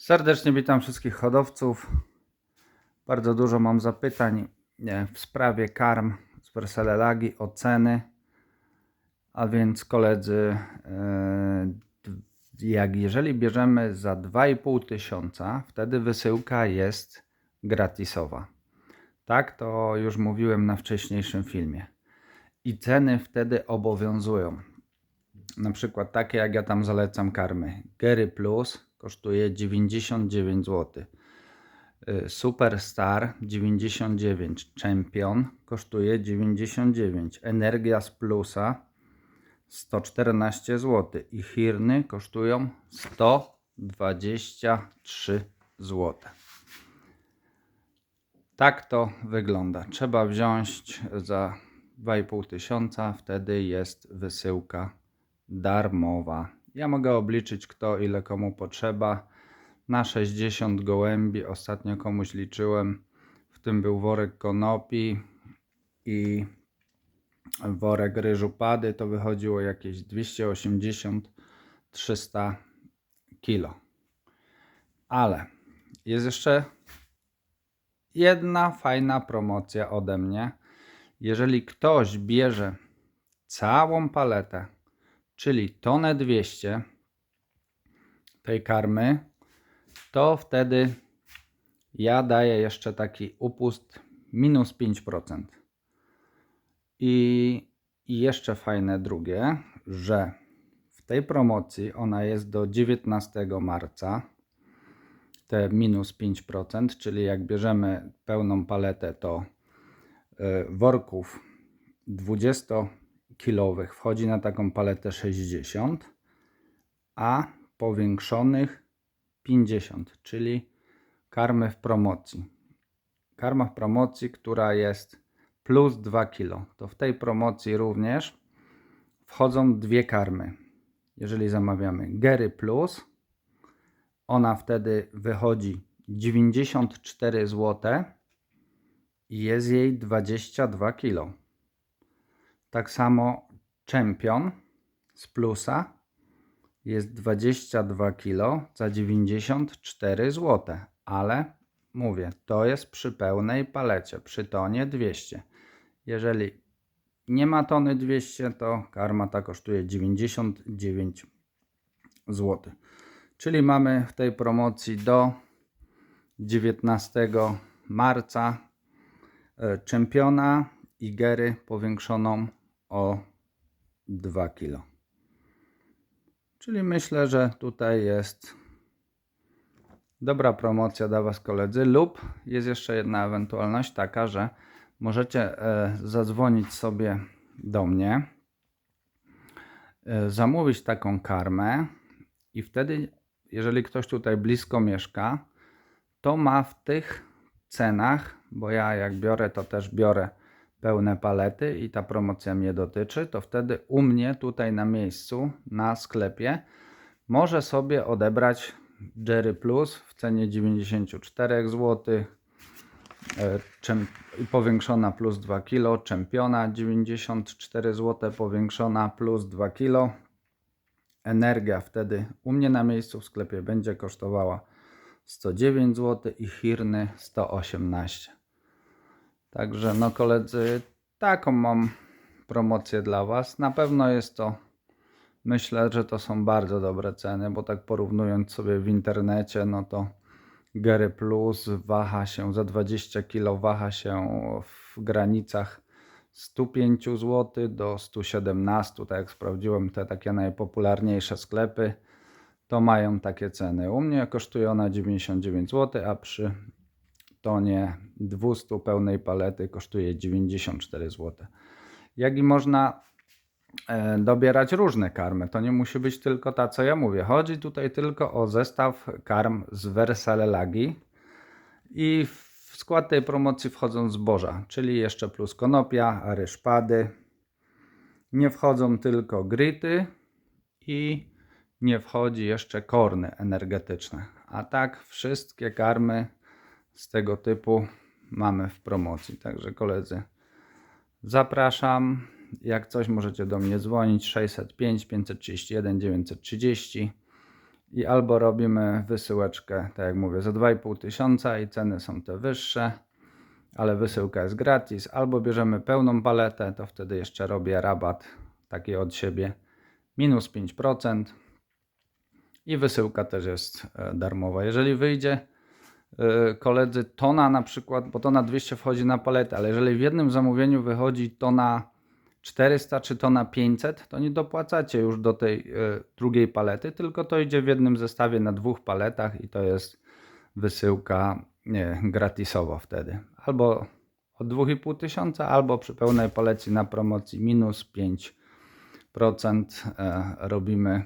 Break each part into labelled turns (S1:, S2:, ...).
S1: Serdecznie witam wszystkich hodowców. Bardzo dużo mam zapytań w sprawie karm z Versalelagi, oceny. A więc koledzy, e, jak jeżeli bierzemy za 2,5 tysiąca, wtedy wysyłka jest gratisowa. Tak, to już mówiłem na wcześniejszym filmie. I ceny wtedy obowiązują. Na przykład takie jak ja tam zalecam karmy. Gery Plus kosztuje 99 zł. Y, Superstar 99. Champion kosztuje 99. Energia z Plusa 114 zł. I Hirny kosztują 123 zł. Tak to wygląda. Trzeba wziąć za 2,5 tysiąca, wtedy jest wysyłka darmowa. Ja mogę obliczyć kto ile komu potrzeba. Na 60 gołębi ostatnio komuś liczyłem. W tym był worek konopi i worek ryżu pady. To wychodziło jakieś 280-300 kilo. Ale jest jeszcze jedna fajna promocja ode mnie. Jeżeli ktoś bierze całą paletę, czyli tonę 200 tej karmy, to wtedy ja daję jeszcze taki upust minus 5%. I, I jeszcze fajne drugie, że w tej promocji ona jest do 19 marca. Te minus 5%, czyli jak bierzemy pełną paletę, to y, worków 20 kilowych wchodzi na taką paletę 60, a powiększonych 50, czyli karmy w promocji. Karma w promocji, która jest plus 2 kilo. To w tej promocji również wchodzą dwie karmy. Jeżeli zamawiamy Gery Plus, ona wtedy wychodzi 94 zł i jest jej 22 kilo. Tak samo Champion z plusa jest 22 kg za 94 zł, ale mówię, to jest przy pełnej palecie, przy tonie 200. Jeżeli nie ma tony 200, to karma ta kosztuje 99 zł. Czyli mamy w tej promocji do 19 marca e, czempiona i gery powiększoną o 2 kg. Czyli myślę, że tutaj jest dobra promocja dla Was koledzy lub jest jeszcze jedna ewentualność taka, że możecie e, zadzwonić sobie do mnie, e, zamówić taką karmę i wtedy, jeżeli ktoś tutaj blisko mieszka, to ma w tych cenach, bo ja jak biorę, to też biorę pełne palety i ta promocja mnie dotyczy, to wtedy u mnie tutaj na miejscu, na sklepie, może sobie odebrać Jerry Plus w cenie 94 zł. e, Powiększona plus 2 kg, czempiona 94 zł, powiększona plus 2 kg. Energia wtedy u mnie na miejscu w sklepie będzie kosztowała 109 zł i Hirny 118. Także no koledzy, taką mam promocję dla Was. Na pewno jest to, myślę, że to są bardzo dobre ceny, bo tak porównując sobie w internecie, no to Gery Plus waha się za 20 kg, waha się w granicach 105 zł do 117, tak jak sprawdziłem te takie najpopularniejsze sklepy, to mają takie ceny. U mnie kosztuje ona 99 zł, a przy tonie 200 pełnej palety kosztuje 94 zł. Jak i można e, dobierać różne karmy. To nie musi być tylko ta, co ja mówię. Chodzi tutaj tylko o zestaw karm z Versalelagi i w skład tej promocji wchodzą zboża, czyli jeszcze plus konopia, ryszpady. Nie wchodzą tylko gryty i nie wchodzi jeszcze korny energetyczne. A tak wszystkie karmy z tego typu mamy w promocji. Także koledzy, zapraszam. Jak coś możecie do mnie dzwonić 605 531 930 I albo robimy wysyłeczkę, tak jak mówię, za 2,5 tysiąca i ceny są te wyższe, ale wysyłka jest gratis, albo bierzemy pełną paletę, to wtedy jeszcze robię rabat taki od siebie minus 5% i wysyłka też jest e, darmowa. Jeżeli wyjdzie koledzy tona na przykład, bo tona 200 wchodzi na paletę, ale jeżeli w jednym zamówieniu wychodzi tona 400 czy tona 500, to nie dopłacacie już do tej e, drugiej palety, tylko to idzie w jednym zestawie na dwóch paletach i to jest wysyłka nie, gratisowa wtedy. Albo od 2,5 tysiąca, albo przy pełnej palecie na promocji minus 5% e, robimy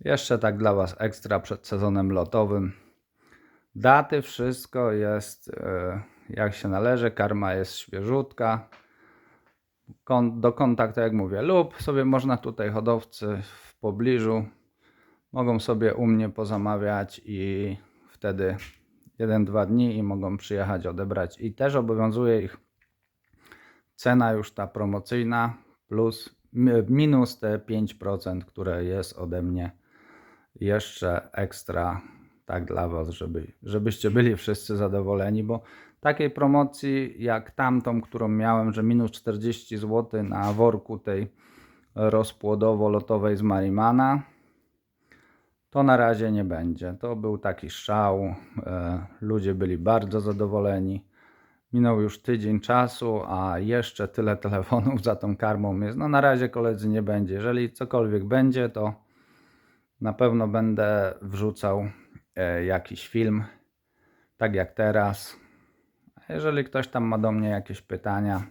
S1: jeszcze tak dla Was ekstra przed sezonem lotowym. Daty, wszystko jest e, jak się należy, karma jest świeżutka. Do kontaktu, jak mówię, lub sobie można tutaj hodowcy w pobliżu mogą sobie u mnie pozamawiać i wtedy 1-2 dni i mogą przyjechać odebrać. I też obowiązuje ich cena już ta promocyjna plus minus te 5%, które jest ode mnie jeszcze ekstra tak dla Was, żeby, żebyście byli wszyscy zadowoleni, bo takiej promocji jak tamtą, którą miałem, że minus 40 zł na worku tej rozpłodowo-lotowej z Marimana, to na razie nie będzie. To był taki szał, e, ludzie byli bardzo zadowoleni. Minął już tydzień czasu, a jeszcze tyle telefonów za tą karmą jest. No na razie koledzy nie będzie. Jeżeli cokolwiek będzie, to na pewno będę wrzucał jakiś film, tak jak teraz. Jeżeli ktoś tam ma do mnie jakieś pytania,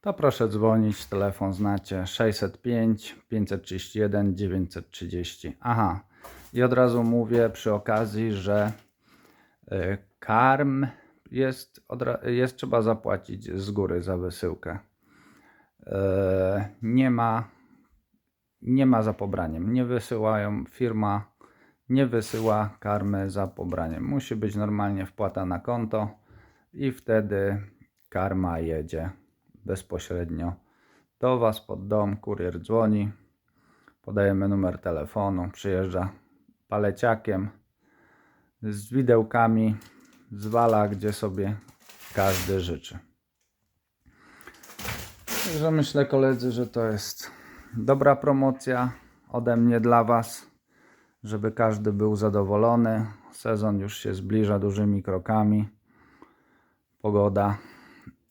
S1: to proszę dzwonić. Telefon znacie 605 531 930. Aha, i od razu mówię przy okazji, że y, karm jest, jest trzeba zapłacić z góry za wysyłkę. E, Nie ma, nie ma za pobraniem. Nie wysyłają, firma nie wysyła karmy za pobraniem. Musi być normalnie wpłata na konto i wtedy karma jedzie bezpośrednio do Was pod dom. Kurier dzwoni, podajemy numer telefonu, przyjeżdża paleciakiem z widełkami, zwala gdzie sobie każdy życzy. Także myślę koledzy, że to jest dobra promocja ode mnie dla Was, żeby każdy był zadowolony. Sezon już się zbliża dużymi krokami. Pogoda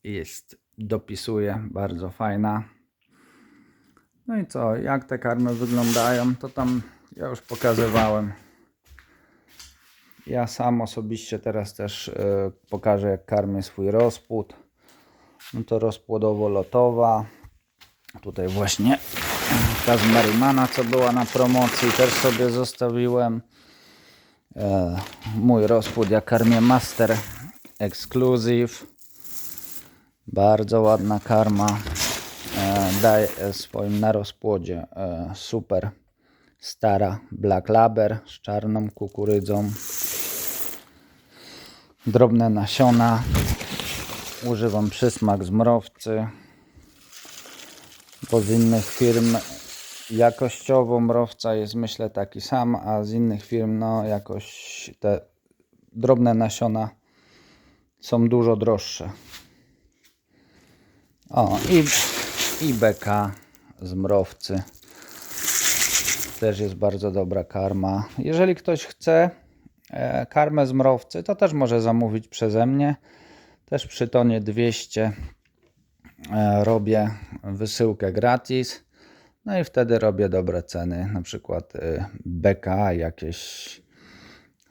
S1: jest, dopisuje, bardzo fajna. No i co, jak te karmy wyglądają, to tam ja już pokazywałem. Ja sam osobiście teraz też e, pokażę, jak karmię swój rozpłód. No to rozpłodowo-lotowa. Tutaj właśnie ta z Marimana, co była na promocji, też sobie zostawiłem. E, mój rozpłód, ja karmię Master Exclusive. Bardzo ładna karma. E, daje swoim na rozpłodzie e, super stara Black Laber z czarną kukurydzą. Drobne nasiona. Używam przysmak z mrowcy. Bo z innych firm jakościowo mrowca jest myślę taki sam, a z innych firm no jakoś te drobne nasiona są dużo droższe. O i, i beka z mrowcy. Też jest bardzo dobra karma. Jeżeli ktoś chce e, karmę z mrowcy, to też może zamówić przeze mnie. Też przy tonie 200 e, robię wysyłkę gratis. No i wtedy robię dobre ceny. Na przykład e, BK jakieś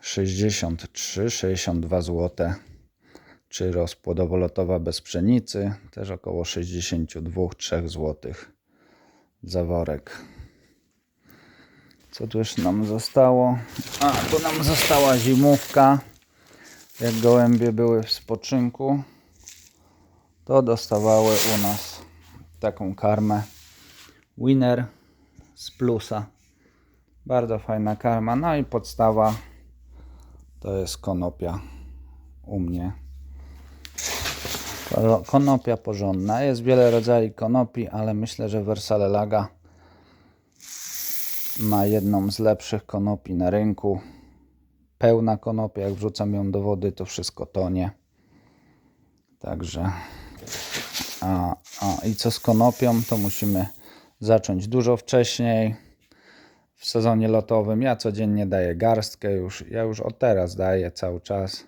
S1: 63-62 zł. Czy rozpłodowo-lotowa bez pszenicy też około 62-3 zł za worek. Co tu już nam zostało? A, tu nam została zimówka. Jak gołębie były w spoczynku, to dostawały u nas taką karmę Winner z plusa. Bardzo fajna karma. No i podstawa to jest konopia u mnie. Ko- Konopia porządna. Jest wiele rodzajów konopi, ale myślę, że Versale Laga ma jedną z lepszych konopi na rynku. Pełna konopia, jak wrzucam ją do wody, to wszystko tonie. Także. A, a i co z konopią, to musimy zacząć dużo wcześniej. W sezonie lotowym ja codziennie daję garstkę już. Ja już od teraz daję cały czas.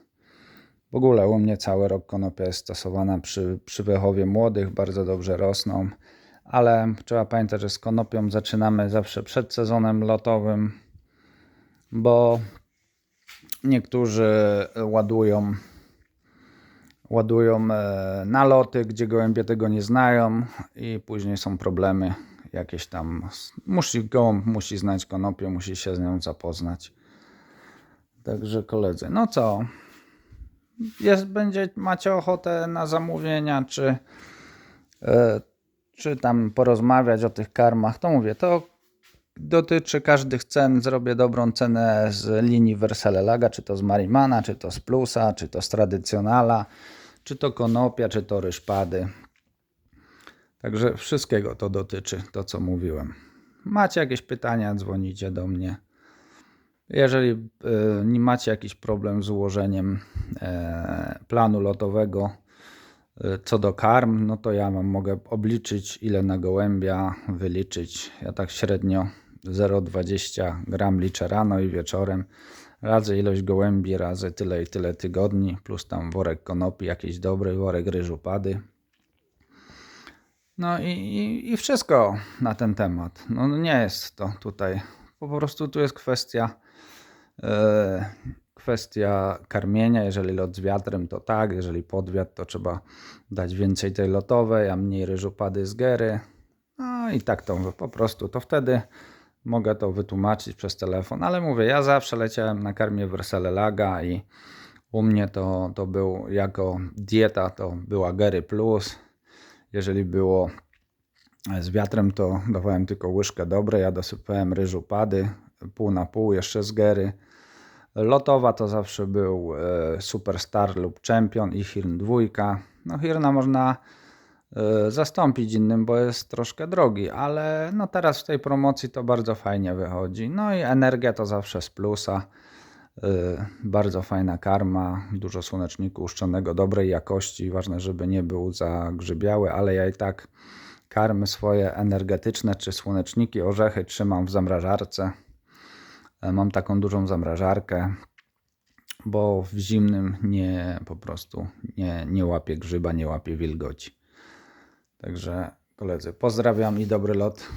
S1: W ogóle u mnie cały rok konopia jest stosowana przy, przy wychowie młodych, bardzo dobrze rosną, ale trzeba pamiętać, że z konopią zaczynamy zawsze przed sezonem lotowym, bo niektórzy ładują ładują e, naloty, gdzie gołębie tego nie znają i później są problemy jakieś tam. Musi, gołąb musi znać konopię, musi się z nią zapoznać. Także koledzy, no co? Jest, będzie, macie ochotę na zamówienia, czy, e, czy tam porozmawiać o tych karmach, to mówię, to dotyczy każdych cen. Zrobię dobrą cenę z linii Versalelaga, czy to z Marimana, czy to z Plusa, czy to z Tradycjonala, czy to Konopia, czy to Ryszpady. Także wszystkiego to dotyczy, to co mówiłem. Macie jakieś pytania, dzwonicie do mnie. Jeżeli y, nie macie jakiś problem z ułożeniem e, planu lotowego y, co do karm, no to ja wam mogę obliczyć ile na gołębia, wyliczyć. Ja tak średnio 0,20 gram liczę rano i wieczorem. Razy ilość gołębi, razy tyle i tyle tygodni, plus tam worek konopi, jakiś dobry worek ryżu pady. No i, i, i wszystko na ten temat. No nie jest to tutaj. Po prostu tu jest kwestia e, kwestia karmienia. Jeżeli lot z wiatrem, to tak. Jeżeli podwiat, to trzeba dać więcej tej lotowej, a mniej ryżu pady z gery. No i tak to po prostu. To wtedy mogę to wytłumaczyć przez telefon. Ale mówię, ja zawsze leciałem na karmie Versalelaga i u mnie to, to był jako dieta, to była Gery Plus jeżeli było z wiatrem, to dawałem tylko łyżkę dobre. Ja dosypałem ryżu pady, pół na pół jeszcze z gery. Lotowa to zawsze był e, Superstar lub Champion i Hirn dwójka. No Hirna można e, zastąpić innym, bo jest troszkę drogi, ale no teraz w tej promocji to bardzo fajnie wychodzi. No i energia to zawsze z plusa. Y, Bardzo fajna karma, dużo słoneczniku uszczonego, dobrej jakości. Ważne, żeby nie był zagrzybiały, ale ja i tak karmy swoje energetyczne, czy słoneczniki, orzechy trzymam w zamrażarce. E, Mam taką dużą zamrażarkę, bo w zimnym nie po prostu nie, nie łapie grzyba, nie łapie wilgoci. Także koledzy, pozdrawiam i dobry lot.